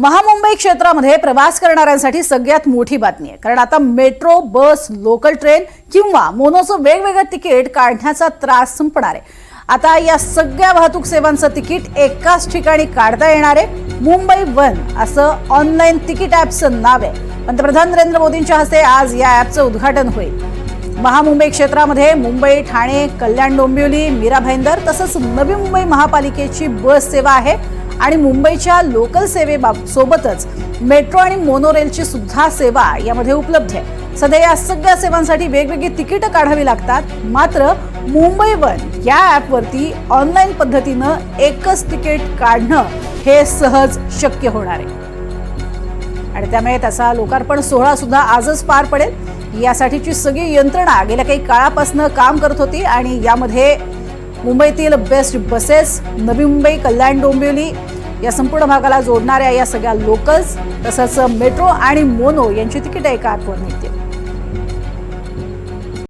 महामुंबई क्षेत्रामध्ये प्रवास करणाऱ्यांसाठी सगळ्यात मोठी बातमी आहे. कारण आता मेट्रो बस लोकल ट्रेन किंवा मोनोचं वेगवेगळं तिकीट काढण्याचा त्रास संपणार आहे. आता या सगळ्या वाहतूक सेवांचं तिकीट एकाच ठिकाणी काढता येणार आहे. मुंबई वन असं ऑनलाईन तिकीट ॲपचं नाव आहे. पंतप्रधान नरेंद्र मोदींच्या हस्ते आज या ॲपचं उद्घाटन होईल. महामुंबई क्षेत्रामध्ये मुंबई ठाणे कल्याण डोंबिवली मीरा भाईंदर तसंच नवी मुंबई महापालिकेची बस सेवा आहे. आणि मुंबईच्या लोकल सेवेबाब सोबतच मेट्रो आणि मोनोरेलची सुद्धा सेवा यामध्ये उपलब्ध आहे. सध्या या सगळ्या सेवांसाठी वेगवेगळी तिकीटं काढावी लागतात. मात्र मुंबई वन या ॲपवरती ऑनलाईन पद्धतीनं एकच तिकीट काढणं हे सहज शक्य होणार आहे. आणि त्यामुळे त्याचा लोकार्पण सोहळा सुद्धा आजच पार पडेल. यासाठीची सगळी यंत्रणा गेल्या काही काळापासून काम करत होती आणि यामध्ये मुंबईतील बेस्ट बसेस नवी मुंबई कल्याण डोंबिवली या संपूर्ण भागाला जोडणाऱ्या या सगळ्या लोकल्स तसंच मेट्रो आणि मोनो यांची तिकीट एका आठवण मिळतील.